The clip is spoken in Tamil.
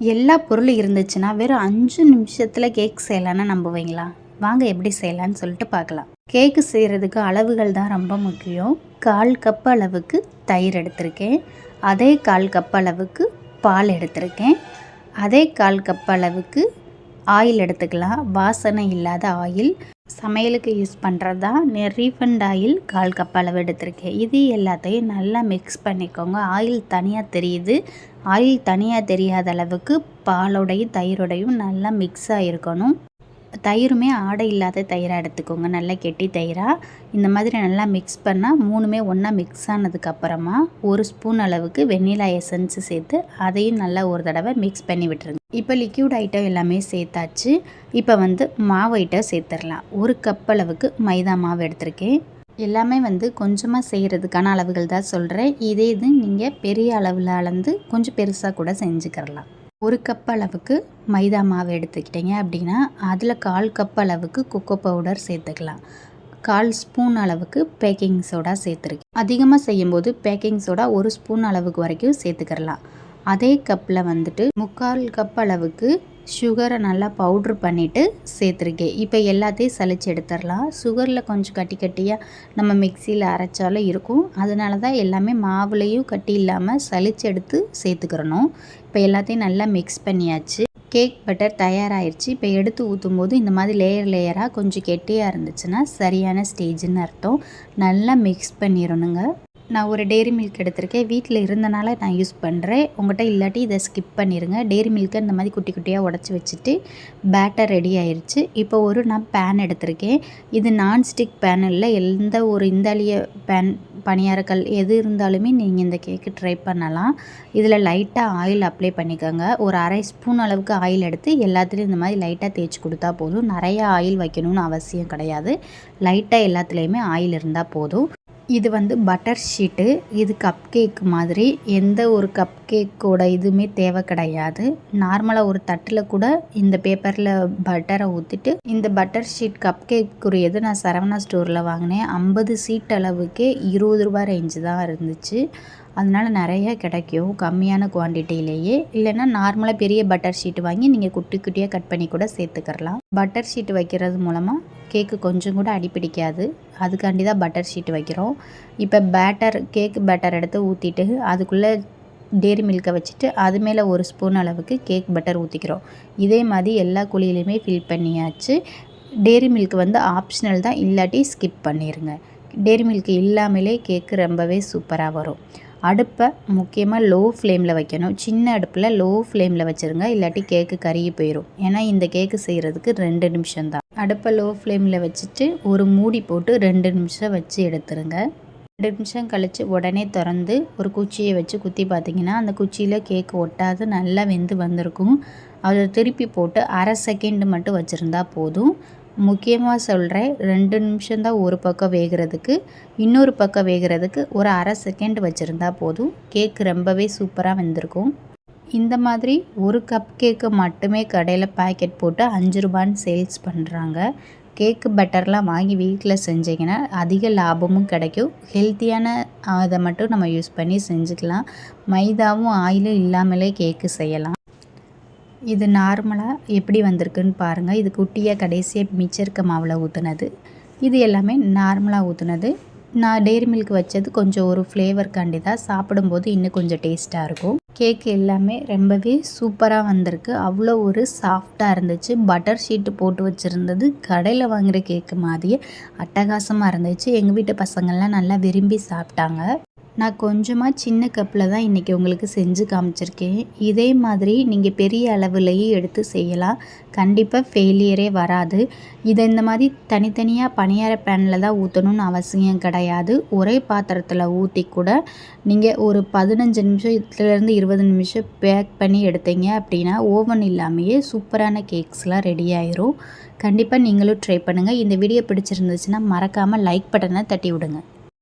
எல்லா பொருளும் இருந்துச்சுன்னா வெறும் அஞ்சு நிமிஷத்தில் கேக் செய்யலான்னு நம்புவீங்களா? வாங்க எப்படி செய்யலான்னு சொல்லிட்டு பார்க்கலாம். கேக்கு செய்கிறதுக்கு அளவுகள் தான் ரொம்ப முக்கியம். கால் கப் அளவுக்கு தயிர் எடுத்திருக்கேன். அதே கால் கப் அளவுக்கு பால் எடுத்திருக்கேன். அதே கால் கப் அளவுக்கு ஆயில் எடுத்துக்கலாம். வாசனை இல்லாத ஆயில் சமையலுக்கு யூஸ் பண்ணுறது தான் ரீஃபண்ட் ஆயில் கால் கப் அளவு எடுத்திருக்கேன். இது எல்லாத்தையும் நல்லா மிக்ஸ் பண்ணிக்கோங்க. ஆயில் தனியாக தெரியுது. ஆயில் தனியாக தெரியாத அளவுக்கு பாலோடையும் தயிரோடையும் நல்லா மிக்ஸ் ஆகிருக்கணும் தயிருமே ஆடை இல்லாத தயிராக எடுத்துக்கோங்க. நல்லா கெட்டி தயிராக இந்த மாதிரி நல்லா மிக்ஸ் பண்ணால் மூணுமே ஒன்றா மிக்ஸ் ஆனதுக்கப்புறமா ஒரு ஸ்பூன் அளவுக்கு வெண்ணிலா எசன்ஸு சேர்த்து அதையும் நல்லா ஒரு தடவை மிக்ஸ் பண்ணி விட்டுருங்க. இப்போ லிக்யூட் ஐட்டம் எல்லாமே சேர்த்தாச்சு. இப்போ வந்து மாவு ஐட்டம் சேர்த்துடலாம். ஒரு கப் அளவுக்கு மைதா மாவு எடுத்திருக்கேன். எல்லாமே வந்து கொஞ்சமாக செய்கிறதுக்கான அளவுகள் தான் சொல்கிறேன் இதே இது நீங்கள் பெரிய அளவில் அளந்து கொஞ்சம் பெருசாக கூட செஞ்சுக்கிறலாம். ஒரு கப் அளவுக்கு மைதா மாவு எடுத்துக்கிட்டிங்க அப்படின்னா அதில் கால் கப் அளவுக்கு கொக்கோ பவுடர் சேர்த்துக்கலாம். கால் ஸ்பூன் அளவுக்கு பேக்கிங் சோடா சேர்த்துருக்கேன் அதிகமாக செய்யும்போது பேக்கிங் சோடா ஒரு ஸ்பூன் அளவுக்கு வரைக்கும் சேர்த்துக்கிறலாம். அதே கப்பில் வந்துட்டு முக்கால் கப் அளவுக்கு சுகரை நல்லா பவுட்ரு பண்ணிவிட்டு சேர்த்துருக்கேன். இப்போ எல்லாத்தையும் சளிச்சு எடுத்துடலாம். சுகரில் கொஞ்சம் கட்டி கட்டியாக நம்ம மிக்சியில் அரைச்சாலும் இருக்கும். அதனால தான் எல்லாமே மாவுலேயும் கட்டி இல்லாமல் சளிச்சு எடுத்து சேர்த்துக்கிறணும். இப்போ எல்லாத்தையும் நல்லா மிக்ஸ் பண்ணியாச்சு. கேக் பட்டர் தயாராகிடுச்சு இப்போ எடுத்து ஊற்றும் போது இந்த மாதிரி லேயர் லேயராக கொஞ்சம் கெட்டியாக இருந்துச்சுன்னா சரியான ஸ்டேஜ்னு அர்த்தம். நல்லா மிக்ஸ் பண்ணிடணுங்க. நான் ஒரு டெய்ரி மில்க் எடுத்திருக்கேன். வீட்டில் இருந்தனால நான் யூஸ் பண்ணுறேன் உங்கள்கிட்ட இல்லாட்டி இதை ஸ்கிப் பண்ணிடுங்க டெய்ரி மில்க்கை இந்த மாதிரி குட்டி குட்டியாக உடச்சி வச்சுட்டு பேட்டர் ரெடி ஆயிடுச்சு இப்போ ஒரு நான் பேன் எடுத்திருக்கேன். இது நான்ஸ்டிக் பேன் இல்லை எந்த ஒரு இந்தாலிய பேன் பணியாரக்கல் எது இருந்தாலுமே நீங்கள் இந்த கேக்கு ட்ரை பண்ணலாம். இதில் லைட்டாக ஆயில் அப்ளை பண்ணிக்கோங்க. ஒரு அரை ஸ்பூன் அளவுக்கு ஆயில் எடுத்து எல்லாத்துலேயும் இந்த மாதிரி லைட்டாக தேய்ச்சி கொடுத்தா போதும். நிறையா ஆயில் வைக்கணும்னு அவசியம் கிடையாது. லைட்டாக எல்லாத்துலேயுமே ஆயில் இருந்தால் போதும். இது வந்து பட்டர் ஷீட்டு இது கப் கேக் மாதிரி எந்த ஒரு கப் கேக்கோட இதுவுமே தேவை கிடையாது. நார்மலாக ஒரு தட்டில் கூட இந்த பேப்பரில் பட்டரை ஊற்றிட்டு இந்த பட்டர் ஷீட் கப் கேக்குரியது நான் சரவணா ஸ்டோரில் வாங்கினேன். ஐம்பது சீட் அளவுக்கே இருபது ரூபா ரேஞ்சு தான் இருந்துச்சு. அதனால் நிறைய கிடைக்கும் கம்மியான குவான்டிட்டியிலேயே இல்லைன்னா நார்மலாக பெரிய பட்டர் ஷீட் வாங்கி நீங்கள் குட்டி குட்டியாக கட் பண்ணி கூட சேர்த்துக்கிறலாம் பட்டர் ஷீட் வைக்கிறது மூலமாக கேக்கு கொஞ்சம் கூட அடிப்பிடிக்காது அதுக்காண்டி தான் பட்டர் ஷீட் வைக்கிறோம். இப்போ பேட்டர் கேக்கு பேட்டர் எடுத்து ஊற்றிட்டு அதுக்குள்ளே டேரி மில்கை வச்சுட்டு அது மேலே ஒரு ஸ்பூன் அளவுக்கு கேக் பட்டர் ஊற்றிக்கிறோம் இதே மாதிரி எல்லா குழியிலையுமே ஃபில் பண்ணியாச்சு. டேரி மில்க் வந்து ஆப்ஷனல் தான் இல்லாட்டி ஸ்கிப் பண்ணிடுங்க டேரி மில்க் இல்லாமலே கேக்கு ரொம்பவே சூப்பராக வரும். அடுப்பை முக்கியமாக லோ ஃப்ளேமில் வைக்கணும். சின்ன அடுப்பில் லோ ஃப்ளேமில் வச்சுருங்க. இல்லாட்டி கேக்கு கருகி போயிடும் ஏன்னா இந்த கேக்கு செய்கிறதுக்கு ரெண்டு நிமிஷம் தான். அடுப்பை லோ ஃப்ளேமில் வச்சுட்டு ஒரு மூடி போட்டு ரெண்டு நிமிஷம் வச்சு எடுத்துருங்க. ரெண்டு நிமிஷம் கழித்து உடனே திறந்து ஒரு குச்சியை வச்சு குத்தி பார்த்தீங்கன்னா அந்த குச்சியில் கேக்கு ஒட்டாது நல்லா வெந்து வந்திருக்கும். அதை திருப்பி போட்டு அரை செகண்டு மட்டும் வச்சுருந்தா போதும். முக்கியமாக சொல்கிறேன் ரெண்டு நிமிஷம்தான் ஒரு பக்கம் வேகிறதுக்கு இன்னொரு பக்கம் வேகிறதுக்கு ஒரு அரை செகண்ட் வச்சுருந்தா போதும். கேக் ரொம்பவே சூப்பராக வந்திருக்கும். இந்த மாதிரி ஒரு கப் கேக்கு மட்டுமே கடையில் பேக்கெட் போட்டு அஞ்சு ரூபான்னு சேல்ஸ் பண்ணுறாங்க கேக்கு பட்டர்லாம் வாங்கி வீட்டில் செஞ்சிங்கன்னா அதிக லாபமும் கிடைக்கும். ஹெல்த்தியான அதை மட்டும் நம்ம யூஸ் பண்ணி செஞ்சுக்கலாம். மைதாவும் ஆயிலும் இல்லாமலே கேக்கு செய்யலாம். இது நார்மலாக எப்படி வந்திருக்குன்னு பாருங்கள் இது குட்டியாக கடைசியாக மிச்சருக்க மாவில் ஊற்றுனது இது எல்லாமே நார்மலாக ஊற்றுனது நான் டெய்ரி மில்க் வச்சது கொஞ்சம் ஒரு ஃப்ளேவர்க்காண்டி தான் சாப்பிடும்போது இன்னும் கொஞ்சம் டேஸ்ட்டாக இருக்கும். கேக் எல்லாமே ரொம்பவே சூப்பராக வந்திருக்கு. அவ்வளோ ஒரு சாஃப்டாக இருந்துச்சு. பட்டர் ஷீட்டு போட்டு வச்சுருந்தது. கடையில் வாங்குகிற கேக்கு மாதிரியே அட்டகாசமாக இருந்துச்சு. எங்கள் வீட்டு பசங்கள்லாம் நல்லா விரும்பி சாப்பிட்டாங்க. நான் கொஞ்சமாக சின்ன கப்பில் தான் இன்றைக்கி உங்களுக்கு செஞ்சு காமிச்சிருக்கேன். இதே மாதிரி நீங்கள் பெரிய அளவுலேயும் எடுத்து செய்யலாம். கண்டிப்பாக ஃபெயிலியரே வராது. இதை இந்த மாதிரி தனித்தனியாக பணியார பேனில் தான் ஊற்றணும்னு அவசியம் கிடையாது. ஒரே பாத்திரத்தில் ஊற்றி கூட நீங்கள் ஒரு பதினஞ்சு நிமிஷத்துலேருந்து இருபது நிமிஷம் பேக் பண்ணி எடுத்தீங்க அப்படின்னா ஓவன் இல்லாமையே சூப்பரான கேக்ஸ்லாம் ரெடி ஆயிரும். கண்டிப்பாக நீங்களும் ட்ரை பண்ணுங்கள் இந்த வீடியோ பிடிச்சிருந்துச்சுன்னா மறக்காமல் லைக் பட்டனை தட்டி விடுங்க.